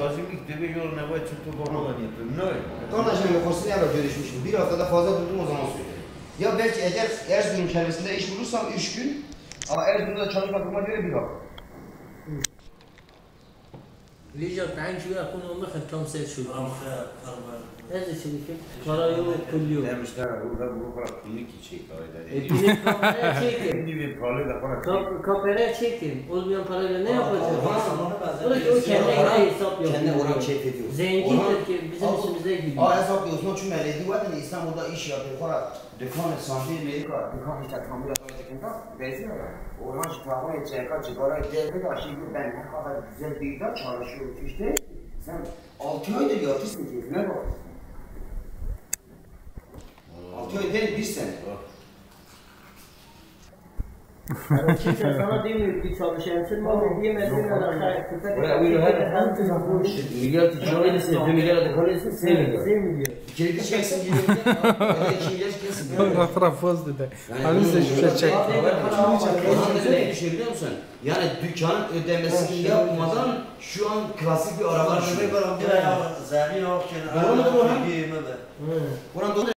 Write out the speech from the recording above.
Lazımlık dibe yoluna koy çıktı konulan yapıyorum. Ne öyle? Kardeşim yokusunu evvel görüşmüştüm. Bir haftada fazla durdum o zaman söyledim. Ya belki eğer Erzurum çevresinde iş bulursam üç gün ama Erzurum'da çalışmadığıma göre bir hafta. ليجا تعال شوي اكون امك كم سنه شو هذا شو بكم ترى يوم كل يوم Demişler burada bu kadar klinik içi öyle. Epinin kameraya çekin. Şimdi bir pahalı da para. Kap- Kameraya çekin. Olmayan parayla ne yapacak? Orhan- Buradaki o kendine göre hesap yapıyor. Kendi oran keyif ediyor. Zengindir ki bizim Al- üstümüze gidiyor. Aa hesap yapıyorsun. Çünkü meledi var da İstanbul'da iş yapıyor. Sonra dükkan santi Amerika, dükkan işte tamir yapıyor. Benziyor ya. Orhan çıkarma edecek, sigara edecek. Şimdi ben ne kadar güzel bir de çalışıyorum işte. Sen 6 aydır yatışsın keyfine bak. 6 ay değil bir sene. Kimse sana demiyor ki çalışansın ama diyemezsin ya da hayır. Buraya buyurun, hadi. Milyar ticaret etsin, bir milyar da kalır etsin, sevmiyor. Sevmiyor. Kilidi çeksin. Ya iki milyar çeksin. Dedi. Hani şey da ne düşünüyor biliyor musun? Yani dükkanın ödemesini yapmadan şu an klasik bir araba sürüyor. Zerrin yok. Doğru mu bu Orhan? Giyime be. Hı. Orhan doğru